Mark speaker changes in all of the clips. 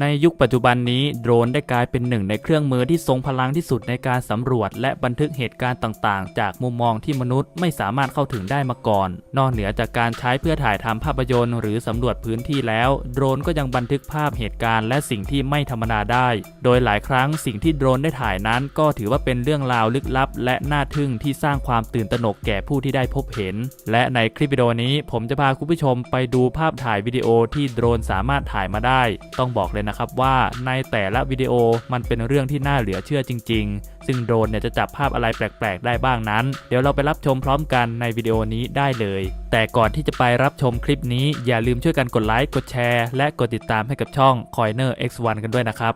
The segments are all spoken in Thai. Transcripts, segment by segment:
Speaker 1: ในยุคปัจจุบันนี้โดรนได้กลายเป็นหนึ่งในเครื่องมือที่ทรงพลังที่สุดในการสำรวจ และบันทึกเหตุการณ์ต่างๆ จากมุมมองที่มนุษย์ไม่สามารถเข้าถึงได้มาก่อน นอกเหนือจากการใช้เพื่อถ่ายทำภาพยนตร์หรือสำรวจพื้นที่แล้ว โดรนก็ยังบันทึกภาพเหตุการณ์และสิ่งที่ไม่ธรรมดาได้ โดยหลายครั้งสิ่งที่โดรนได้ถ่ายนั้น ก็ถือว่าเป็นเรื่องราวลึกลับ และน่าทึ่งที่สร้างความตื่นตระหนกแก่ผู้ที่ได้พบเห็น และในคลิปวิดีโอนี้ ผมจะพาคุณผู้ชมไปดูภาพถ่ายวิดีโอที่โดรนสามารถถ่ายมาได้ ต้องบอกเลยนะครับว่าในแต่ละวิดีโอมันเป็นเรื่องที่น่าเหลือเชื่อจริง ๆ ซึ่งโดรนเนี่ยจะจับภาพอะไรแปลก ๆ ได้บ้างนั้น เดี๋ยวเราไปรับชมพร้อมกันในวิดีโอนี้ได้เลย แต่ก่อนที่จะไปรับชมคลิปนี้อย่าลืมช่วยกันกดไลค์กดแชร์และกดติดตามให้กับช่อง Coiner X1 กันด้วยนะครับ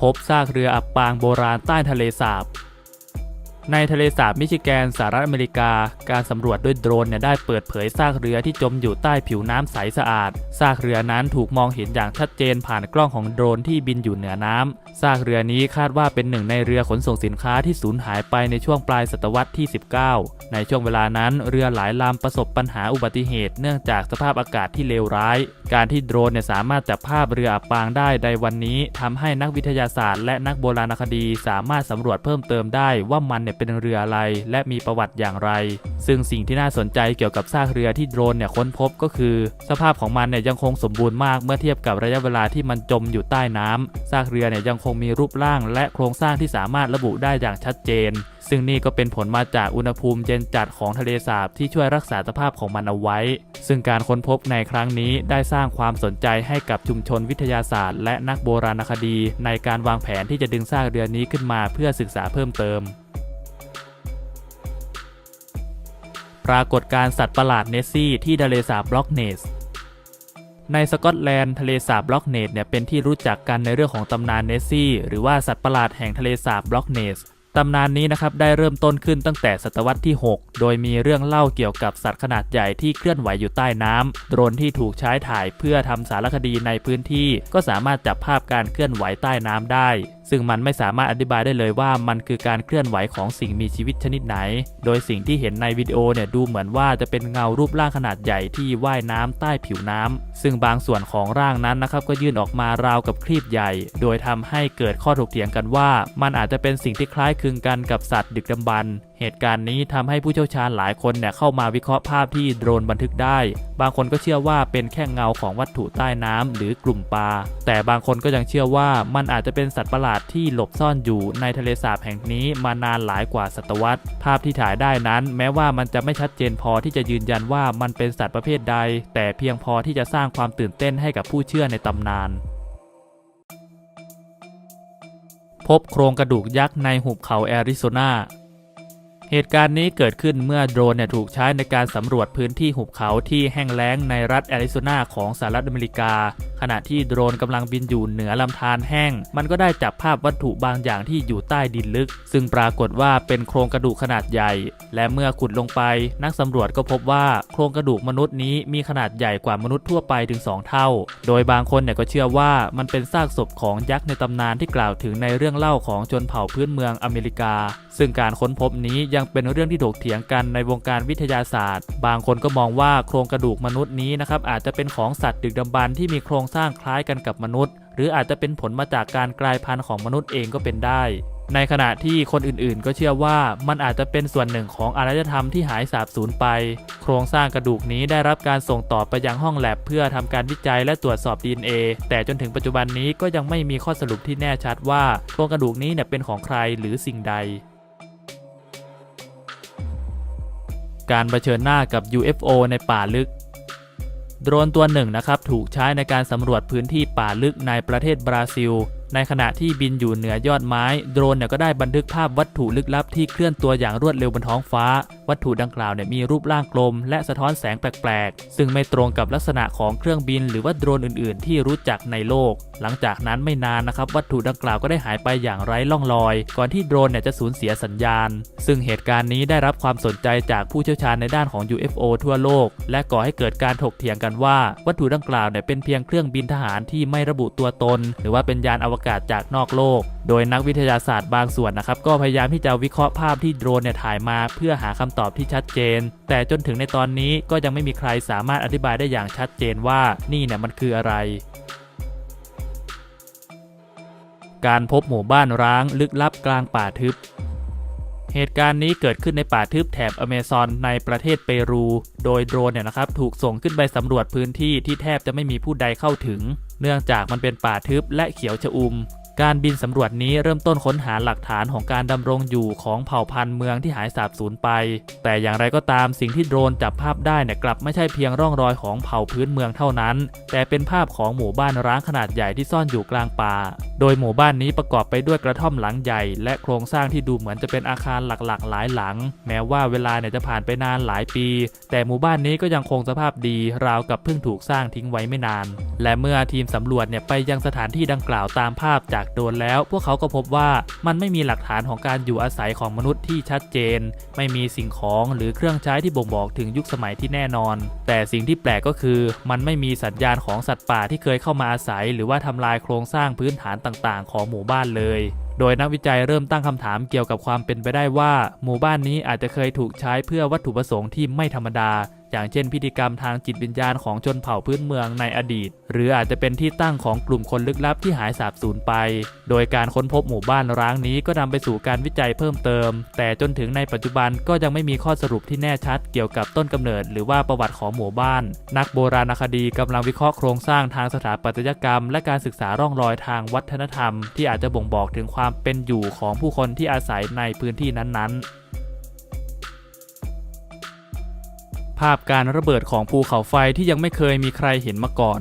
Speaker 1: พบซากเรืออับปางโบราณใต้ทะเลสาบ ในทะเลสาบมิชิแกนสหรัฐอเมริกา การสำรวจด้วยโดรนเนี่ยได้เปิดเผยซากเรือที่จมอยู่ใต้ผิวน้ำใสสะอาด ซากเรือนั้นถูกมองเห็นอย่างชัดเจนผ่านกล้องของโดรนที่บินอยู่เหนือน้ำซากเรือนี้คาดว่าเป็นหนึ่งในเรือขนส่งสินค้าที่สูญหายไปในช่วงปลายศตวรรษที่ 19 ในช่วงเวลานั้นเรือหลายลำประสบปัญหาอุบัติเหตุ เนื่องจากสภาพอากาศที่เลวร้าย การที่โดรนเนี่ยสามารถจับภาพเรืออับปางได้ในวันนี้ทำให้นักวิทยาศาสตร์ และนักโบราณคดีสามารถสำรวจเพิ่มเติมได้ว่ามันเนี่ยเป็นเรืออะไร และมีประวัติอย่างไร ซึ่งสิ่งที่น่าสนใจเกี่ยวกับซากเรือที่โดรนเนี่ยค้นพบก็คือ สภาพของมันเนี่ยยังคงสมบูรณ์มากเมื่อเทียบกับระยะเวลาที่มันจมอยู่ใต้น้ำซากเรือเนี่ยยังคงมีรูปร่าง และโครงสร้างที่สามารถระบุได้อย่างชัดเจน ซึ่งนี่ก็เป็นผลมาจากอุณหภูมิเย็นจัดของทะเลสาบที่ช่วยรักษาสภาพของมันเอาไว้ ซึ่งการค้นพบในครั้งนี้ได้สร้างความสนใจให้กับชุมชนวิทยาศาสตร์ และนักโบราณคดี ในการวางแผนที่จะดึงซากเรือนี้ขึ้นมาเพื่อศึกษาเพิ่มเติม ปรากฏการสัตว์ประหลาดเนสซี่ที่ทะเลสาบบล็อกเนส ในสกอตแลนด์ทะเลสาบบล็อกเนสเนี่ยเป็นที่รู้จักกันในเรื่องของตำนานเนสซี่หรือว่าสัตว์ประหลาดแห่งทะเลสาบบล็อกเนสตำนานนี้นะครับได้เริ่มต้นขึ้นตั้งแต่ศตวรรษที่ 6 โดยมีเรื่องเล่าเกี่ยวกับสัตว์ขนาดใหญ่ที่เคลื่อนไหวอยู่ใต้น้ำโดรนที่ถูกใช้ถ่ายเพื่อทำสารคดีในพื้นที่ ก็สามารถจับภาพการเคลื่อนไหวใต้น้ำได้ ซึ่งมันไม่สามารถอธิบายได้เลยว่ามันคือการเคลื่อนไหวของสิ่งมีชีวิตชนิดไหน โดยสิ่งที่เห็นในวิดีโอเนี่ยดูเหมือนว่าจะเป็นเงารูปร่างขนาดใหญ่ที่ว่ายน้ำใต้ผิวน้ำซึ่งบางส่วนของร่างนั้นนะครับก็ยื่นออกมาราวกับครีบใหญ่ โดยทำให้เกิดข้อถกเถียงกันว่า มันอาจจะเป็นสิ่งที่คล้ายคลึงกันกับสัตว์ดึกดำบรร เหตุการณ์นี้ทำให้ผู้เชี่ยวชาญหลายคนเนี่ยเข้ามาวิเคราะห์ภาพที่โดรนบันทึกได้ บางคนก็เชื่อว่าเป็นแค่เงาของวัตถุใต้น้ำหรือกลุ่มปลา แต่บางคนก็ยังเชื่อว่ามันอาจจะเป็นสัตว์ประหลาดที่หลบซ่อนอยู่ในทะเลสาบแห่งนี้มานานหลายกว่าศตวรรษ ภาพที่ถ่ายได้นั้น แม้ว่ามันจะไม่ชัดเจนพอที่จะยืนยันว่ามันเป็นสัตว์ประเภทใด แต่เพียงพอที่จะสร้างความตื่นเต้นให้กับผู้เชื่อในตำนานพบโครงกระดูกยักษ์ในหุบเขาแอริโซนา เหตุการณ์นี้เกิดขึ้นเมื่อโดรนเนี่ยถูกใช้ในการสำรวจพื้นที่หุบเขาที่แห้งแล้งในรัฐแอริโซนาของสหรัฐอเมริกา ขณะที่โดรนกำลังบินอยู่เหนือลำธารแห้ง มันก็ได้จับภาพวัตถุบางอย่างที่อยู่ใต้ดินลึก ซึ่งปรากฏว่าเป็นโครงกระดูกขนาดใหญ่ และเมื่อขุดลงไป นักสำรวจก็พบว่าโครงกระดูกมนุษย์นี้มีขนาดใหญ่กว่ามนุษย์ทั่วไปถึง 2 เท่า โดยบางคนเนี่ยก็เชื่อว่ามันเป็นซากศพของยักษ์ในตำนานที่กล่าวถึงในเรื่องเล่าของชนเผ่าพื้นเมืองอเมริกา ซึ่งการค้นพบนี้ยังเป็นเรื่องที่ถกเถียงกันในวงการวิทยาศาสตร์ บางคนก็มองว่าโครงกระดูกมนุษย์นี้นะครับอาจจะเป็นของสัตว์ดึกดำบรรพ์ที่มีโครงสร้างคล้ายกันกับมนุษย์ หรืออาจจะเป็นผลมาจากการกลายพันธุ์ของมนุษย์เองก็เป็นได้ในขณะที่คนอื่นๆ ก็เชื่อว่ามันอาจจะเป็นส่วนหนึ่งของอารยธรรมที่หายสาบสูญไป โครงสร้างกระดูกนี้ได้รับการส่งต่อไปยังห้องแลบเพื่อทำการวิจัยและตรวจสอบ DNA แต่จนถึงปัจจุบันนี้ก็ยังไม่มีข้อสรุปที่แน่ชัดว่าโครงกระดูกนี้เนี่ยเป็นของใครหรือสิ่งใด การเผชิญหน้ากับ UFO ในป่าลึก โดรนตัวหนึ่งนะครับถูกใช้ในการสำรวจพื้นที่ป่าลึกในประเทศบราซิล ในขณะที่บินอยู่เหนือยอดไม้ โดรนเนี่ยก็ได้บันทึกภาพวัตถุลึกลับที่เคลื่อนตัวอย่างรวดเร็วบนท้องฟ้า วัตถุดังกล่าวเนี่ยมีรูปร่างกลม และสะท้อนแสงแปลกๆ ซึ่งไม่ตรงกับลักษณะของเครื่องบิน หรือว่าโดรนอื่น ๆ ที่รู้จักในโลก หลังจากนั้นไม่นานนะครับวัตถุดังกล่าวก็ได้หายไปอย่างไร้ล่องรอย ก่อนที่โดรนเนี่ยจะสูญเสียสัญญาณ ซึ่งเหตุการณ์นี้ได้รับความสนใจจากผู้เชี่ยวชาญในด้านของ UFO ทั่วโลก และก่อให้เกิดการถกเถียงกันว่า วัตถุดังกล่าวเนี่ยเป็นเพียงเครื่องบินทหารที่ไม่ระบุตัวตน หรือว่าเป็นยานอวกาศจากนอกโลก โดยนักวิทยาศาสตร์บางส่วนนะครับก็พยายามที่จะวิเคราะห์ภาพที่โดรนเนี่ยถ่ายมา เพื่อหาคำตอบที่ชัดเจน แต่จนถึงในตอนนี้ก็ยังไม่มีใครสามารถอธิบายได้อย่างชัดเจนว่านี่เนี่ยมันคืออะไรการพบหมู่บ้านร้างลึกลับกลางป่าทึบ เหตุการณ์นี้เกิดขึ้นในป่าทึบแถบอเมซอนในประเทศเปรู โดยโดรนเนี่ยนะครับถูกส่งขึ้นไปสำรวจพื้นที่ที่แทบจะไม่มีผู้ใดเข้าถึง เนื่องจากมันเป็นป่าทึบและเขียวชอุ่ม การบินสำรวจนี้เริ่มต้นค้นหาหลักฐานของการดำรงอยู่ของเผ่าพันธุ์เมืองที่หายสาบสูญไป แต่อย่างไรก็ตามสิ่งที่โดรนจับภาพได้เนี่ยกลับไม่ใช่เพียงร่องรอยของเผ่าพื้นเมืองเท่านั้น แต่เป็นภาพของหมู่บ้านร้างขนาดใหญ่ที่ซ่อนอยู่กลางป่า โดยหมู่บ้านนี้ประกอบไปด้วยกระท่อมหลังใหญ่ และโครงสร้างที่ดูเหมือนจะเป็นอาคารหลักๆ หลายหลัง แม้ว่าเวลาเนี่ยจะผ่านไปนานหลายปี แต่หมู่บ้านนี้ก็ยังคงสภาพดีราวกับเพิ่งถูกสร้างทิ้งไว้ไม่นาน และเมื่อทีมสำรวจเนี่ยไปยังสถานที่ดังกล่าวตามภาพจากโดนแล้ว พวกเขาก็พบว่ามันไม่มีหลักฐานของการอยู่อาศัยของมนุษย์ที่ชัดเจน ไม่มีสิ่งของหรือเครื่องใช้ที่บ่งบอกถึงยุคสมัยที่แน่นอน แต่สิ่งที่แปลกก็คือ มันไม่มีสัญญาณของสัตว์ป่าที่เคยเข้ามาอาศัย หรือว่าทำลายโครงสร้างพื้นฐานต่างๆ ของหมู่บ้านเลยโดยนักวิจัยเริ่มตั้งคำถามเกี่ยวกับความเป็นไปได้ว่า หมู่บ้านนี้อาจจะเคยถูกใช้เพื่อวัตถุประสงค์ที่ไม่ธรรมดาอย่างเช่นพิธีกรรมทางจิตวิญญาณของชนเผ่าพื้นเมืองในอดีต หรืออาจจะเป็นที่ตั้งของกลุ่มคนลึกลับที่หายสาบสูญไป โดยการค้นพบหมู่บ้านร้างนี้ก็นำไปสู่การวิจัยเพิ่มเติม แต่จนถึงในปัจจุบันก็ยังไม่มีข้อสรุปที่แน่ชัดเกี่ยวกับต้นกำเนิด หรือว่าประวัติของหมู่บ้าน นักโบราณคดีกำลังวิเคราะห์โครงสร้างทางสถาปัตยกรรม และการศึกษาร่องรอยทางวัฒนธรรม ที่อาจจะบ่งบอกถึงความเป็นอยู่ของผู้คนที่อาศัยในพื้นที่นั้นๆ ภาพการระเบิดของภูเขาไฟที่ยังไม่เคยมีใครเห็นมาก่อน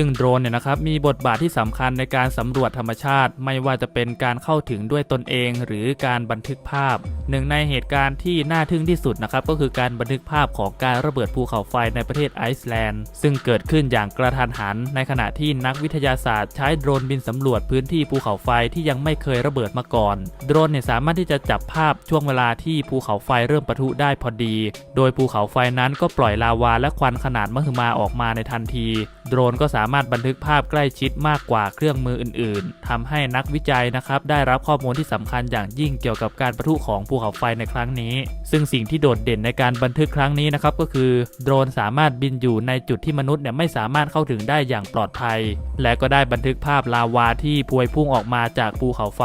Speaker 1: ซึ่งโดรนเนี่ยนะครับมีบทบาทที่สำคัญในการสำรวจธรรมชาติ ไม่ว่าจะเป็นการเข้าถึงด้วยตนเอง หรือการบันทึกภาพ หนึ่งในเหตุการณ์ที่น่าทึ่งที่สุดนะครับก็คือการบันทึกภาพของการระเบิดภูเขาไฟในประเทศไอซ์แลนด์ ซึ่งเกิดขึ้นอย่างกระทันหัน ในขณะที่นักวิทยาศาสตร์ใช้โดรนบินสำรวจพื้นที่ภูเขาไฟที่ยังไม่เคยระเบิดมาก่อน โดรนเนี่ยสามารถที่จะจับภาพช่วงเวลาที่ภูเขาไฟเริ่มปะทุได้พอดี โดยภูเขาไฟนั้นก็ปล่อยลาวาและควันขนาดมหึมาออกมาในทันที โดรนก็สาามารถบันทึกภาพใกล้ชิดมากกว่าเครื่องมืออื่น ๆทำให้นักวิจัยนะครับได้รับข้อมูลที่สำคัญอย่างยิ่งเกี่ยวกับการประทุของภูเขาไฟในครั้งนี้ ซึ่งสิ่งที่โดดเด่นในการบันทึกครั้งนี้นะครับก็คือโดรนสามารถบินอยู่ในจุดที่มนุษย์เนี่ยไม่สามารถเข้าถึงได้อย่างปลอดภัย และก็ได้บันทึกภาพลาวาที่พวยพุ่งออกมาจากภูเขาไฟ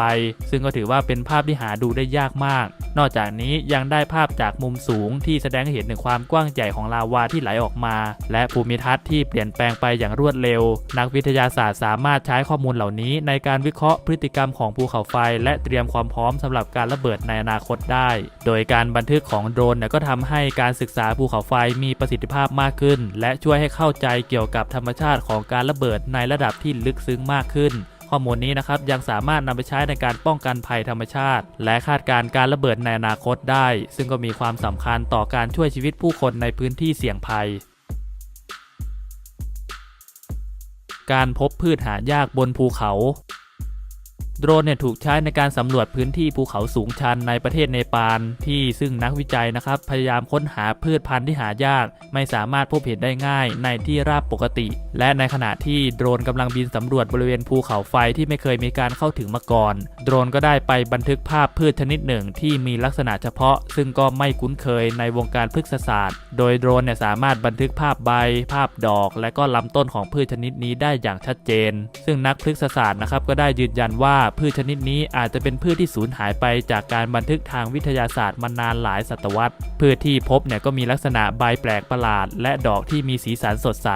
Speaker 1: ซึ่งก็ถือว่าเป็นภาพที่หาดูได้ยากมาก นอกจากนี้ยังได้ภาพจากมุมสูงที่แสดงให้เห็นถึงความกว้างใหญ่ของลาวาที่ไหลออกมา และภูมิทัศน์ที่เปลี่ยนแปลงไปอย่างรวดเร็วนักวิทยาศาสตร์สามารถใช้ข้อมูลเหล่านี้ในการวิเคราะห์พฤติกรรมของภูเขาไฟ และเตรียมความพร้อมสำหรับการระเบิดในอนาคตได้ โดยการบันทึกของโดรนก็ทำให้การศึกษาภูเขาไฟมีประสิทธิภาพมากขึ้น และช่วยให้เข้าใจเกี่ยวกับธรรมชาติของการระเบิดในระดับที่ลึกซึ้งมากขึ้นข้อมูลนี้นะครับยังสามารถนำไปใช้ในการป้องกันภัยธรรมชาติ และคาดการณ์การระเบิดในอนาคตได้ ซึ่งก็มีความสำคัญต่อการช่วยชีวิตผู้คนในพื้นที่เสี่ยงภัย การพบพืชหายากบนภูเขา โดรนเนี่ยถูกใช้ในการสำรวจพื้นที่ภูเขาสูงชันในประเทศเนปาลที่ซึ่งนักวิจัยนะครับ พยายามค้นหาพืชพันธุ์ที่หายาก ไม่สามารถพบเห็นได้ง่ายในที่ราบปกติ และในขณะที่โดรนกำลังบินสำรวจบริเวณภูเขาไฟที่ไม่เคยมีการเข้าถึงมาก่อน โดรนก็ได้ไปบันทึกภาพพืชชนิดหนึ่งที่มีลักษณะเฉพาะ ซึ่งก็ไม่คุ้นเคยในวงการพฤกษศาสตร์ โดยโดรนเนี่ยสามารถบันทึกภาพใบ ภาพดอก และก็ลำต้นของพืชชนิดนี้ได้อย่างชัดเจน ซึ่งนักพฤกษศาสตร์นะครับก็ได้ยืนยันว่าพืชชนิดนี้อาจจะเป็นพืชที่สูญหายไปจากการบันทึกทางวิทยาศาสตร์มานานหลายศตวรรษ พืชที่พบเนี่ยก็มีลักษณะใบแปลกประหลาด และดอกที่มีสีสันสดใส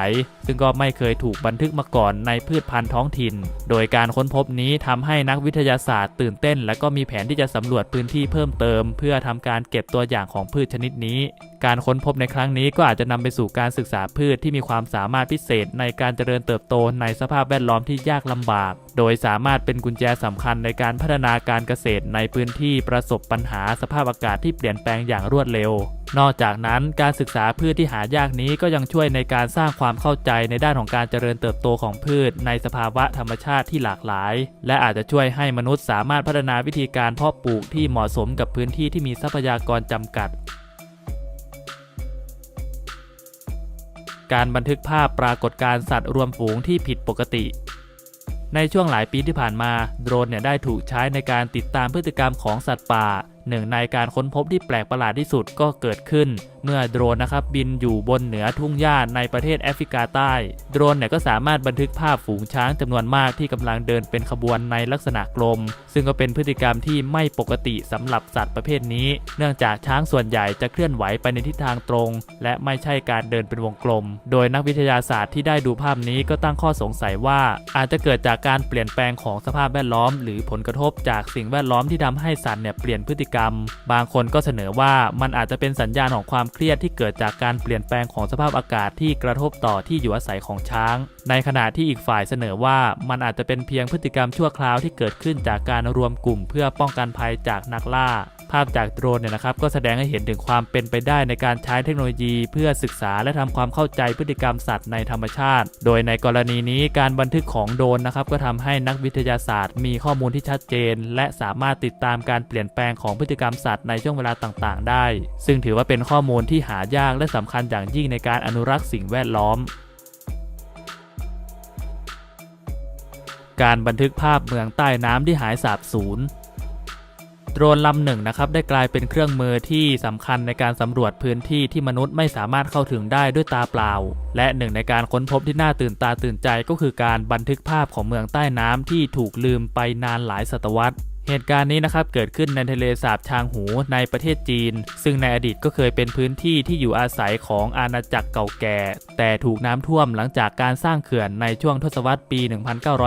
Speaker 1: ซึ่งก็ไม่เคยถูกบันทึกมาก่อนในพืชพันธุ์ท้องถิ่น โดยการค้นพบนี้ทำให้นักวิทยาศาสตร์ตื่นเต้น และก็มีแผนที่จะสำรวจพื้นที่เพิ่มเติม เพื่อทำการเก็บตัวอย่างของพืชชนิดนี้ การค้นพบในครั้งนี้ก็อาจจะนำไปสู่การศึกษาพืชที่มีความสามารถพิเศษในการเจริญเติบโตในสภาพแวดล้อมที่ยากลำบาก โดยสามารถเป็นกุญแจสำคัญในการพัฒนาการเกษตรในพื้นที่ประสบปัญหาสภาพอากาศที่เปลี่ยนแปลงอย่างรวดเร็ว นอกจากนั้นการศึกษาพืชที่หายากนี้ก็ยังช่วยในการสร้างความเข้าใจในด้านของการเจริญเติบโตของพืช ในสภาวะธรรมชาติที่หลากหลาย และอาจจะช่วยให้มนุษย์สามารถพัฒนาวิธีการเพาะปลูกที่เหมาะสมกับพื้นที่ที่มีทรัพยากรจำกัด การบันทึกภาพปรากฏการณ์สัตว์รวมฝูงที่ผิดปกติในช่วงหลายปีที่ผ่านมา โดรนเนี่ยได้ถูกใช้ในการติดตามพฤติกรรมของสัตว์ป่า หนึ่งในการค้นพบที่แปลกประหลาดที่สุดก็เกิดขึ้น เมื่อโดรนนะครับบินอยู่บนเหนือทุ่งหญ้าในประเทศแอฟริกาใต้ โดรนเนี่ยก็สามารถบันทึกภาพฝูงช้างจำนวนมากที่กำลังเดินเป็นขบวนในลักษณะกลม ซึ่งก็เป็นพฤติกรรมที่ไม่ปกติสำหรับสัตว์ประเภทนี้ เนื่องจากช้างส่วนใหญ่จะเคลื่อนไหวไปในทิศทางตรง และไม่ใช่การเดินเป็นวงกลม โดยนักวิทยาศาสตร์ที่ได้ดูภาพนี้ก็ตั้งข้อสงสัยว่าอาจจะเกิดจากการเปลี่ยนแปลงของสภาพแวดล้อม หรือผลกระทบจากสิ่งแวดล้อมที่ทำให้สัตว์เนี่ยเปลี่ยนพฤติกรรม บางคนก็เสนอว่ามันอาจจะเป็นสัญญาณของความเครียดที่เกิดจากการเปลี่ยนแปลงของสภาพอากาศที่กระทบต่อที่อยู่อาศัยของช้าง ในขณะที่อีกฝ่ายเสนอว่ามันอาจจะเป็นเพียงพฤติกรรมชั่วคราวที่เกิดขึ้นจากการรวมกลุ่ม เพื่อป้องกันภัยจากนักล่า ภาพจากโดรนเนี่ยนะครับก็แสดงให้เห็นถึงความเป็นไปได้ในการใช้เทคโนโลยี เพื่อศึกษาและทำความเข้าใจพฤติกรรมสัตว์ในธรรมชาติ โดยในกรณีนี้การบันทึกของโดรนนะครับก็ทำให้นักวิทยาศาสตร์ มีข้อมูลที่ชัดเจน และสามารถติดตามการเปลี่ยนแปลงของพฤติกรรมสัตว์ในช่วงเวลาต่างๆ ได้ ซึ่งถือว่าเป็นข้อมูลที่หายากและสำคัญอย่างยิ่งในการอนุรักษ์สิ่งแวดล้อมการบันทึกภาพเมืองใต้น้ำที่หายสาบสูญ โดรนลำหนึ่งนะครับได้กลายเป็นเครื่องมือที่สำคัญในการสำรวจพื้นที่ที่มนุษย์ไม่สามารถเข้าถึงได้ด้วยตาเปล่า และหนึ่งในการค้นพบที่น่าตื่นตาตื่นใจก็คือการบันทึกภาพของเมืองใต้น้ำที่ถูกลืมไปนานหลายศตวรรษ เหตุการณ์นี้นะครับเกิดขึ้นในทะเลสาบชางหูในประเทศจีน ซึ่งในอดีตก็เคยเป็นพื้นที่ที่อยู่อาศัยของอาณาจักรเก่าแก่ แต่ถูกน้ำท่วมหลังจากการสร้างเขื่อนในช่วงทศวรรษปี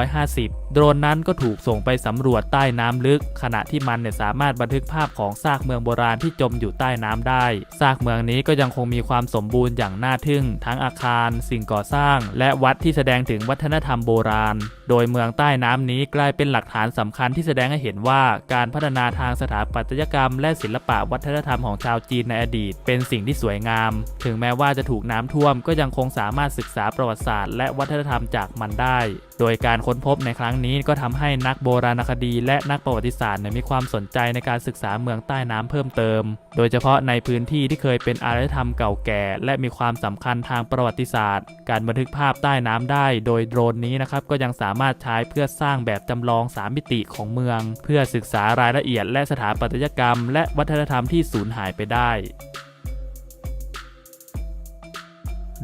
Speaker 1: 1950 โดรนนั้นก็ถูกส่งไปสำรวจใต้น้ำลึก ขณะที่มันเนี่ยสามารถบันทึกภาพของซากเมืองโบราณที่จมอยู่ใต้น้ำได้ซากเมืองนี้ก็ยังคงมีความสมบูรณ์อย่างน่าทึ่ง ทั้งอาคาร สิ่งก่อสร้าง และวัดที่แสดงถึงวัฒนธรรมโบราณ โดยเมืองใต้น้ำนี้กลายเป็นหลักฐานสำคัญที่แสดงให้เห็นว่า่าการพัฒนาทางสถาปัตยกรรม และศิลปะวัฒนธรรมของชาวจีนในอดีต เป็นสิ่งที่สวยงาม ถึงแม้ว่าจะถูกน้ำท่วมก็ยังคงสามารถศึกษาประวัติศาสตร์และวัฒนธรรมจากมันได้ โดยการค้นพบในครั้งนี้ก็ทำให้นักโบราณคดี และนักประวัติศาสตร์มีความสนใจในการศึกษาเมืองใต้น้ำเพิ่มเติม โดยเฉพาะในพื้นที่ที่เคยเป็นอารยธรรมเก่าแก่ และมีความสำคัญทางประวัติศาสตร์ การบันทึกภาพใต้น้ำได้ โดยโดรนนี้นะครับก็ยังสามารถใช้เพื่อสร้างแบบจำลอง 3 มิติของเมือง เพื่อศึกษารายละเอียดและสถาปัตยกรรม และวัฒนธรรมที่สูญหายไปได้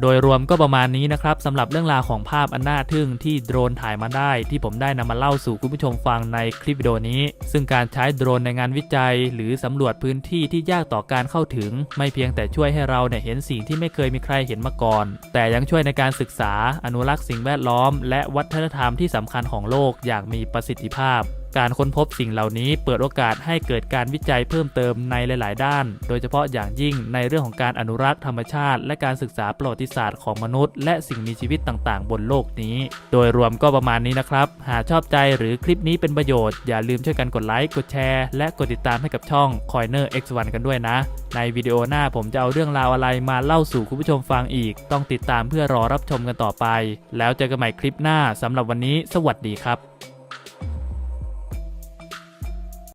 Speaker 1: โดยรวมก็ประมาณนี้นะครับสำหรับเรื่องราวของภาพอันน่าทึ่งที่โดรนถ่ายมาได้ ที่ผมได้นำมาเล่าสู่คุณผู้ชมฟังในคลิปวิดีโอนี้ ซึ่งการใช้โดรนในงานวิจัย หรือสำรวจพื้นที่ที่ยากต่อการเข้าถึง ไม่เพียงแต่ช่วยให้เราเนี่ยเห็นสิ่งที่ไม่เคยมีใครเห็นมาก่อน แต่ยังช่วยในการศึกษา อนุรักษ์สิ่งแวดล้อม และวัฒนธรรมที่สำคัญของโลกอย่างมีประสิทธิภาพ การค้นพบสิ่งเหล่านี้เปิดโอกาสให้เกิดการวิจัยเพิ่มเติมในหลาย ๆ ด้าน โดยเฉพาะอย่างยิ่งในเรื่องของการอนุรักษ์ธรรมชาติ และการศึกษาประวัติศาสตร์ของมนุษย์ และสิ่งมีชีวิตต่าง ๆ บนโลกนี้ โดยรวมก็ประมาณนี้นะครับ หากชอบใจหรือคลิปนี้เป็นประโยชน์ อย่าลืมช่วยกันกดไลค์ กดแชร์ และกดติดตามให้กับช่อง Coiner X1 กันด้วยนะ ในวิดีโอหน้าผมจะเอาเรื่องราวอะไรมาเล่าสู่คุณผู้ชมฟังอีก ต้องติดตามเพื่อรอรับชมกันต่อไป แล้วเจอกันใหม่คลิปหน้าสำหรับวันนี้ สวัสดีครับ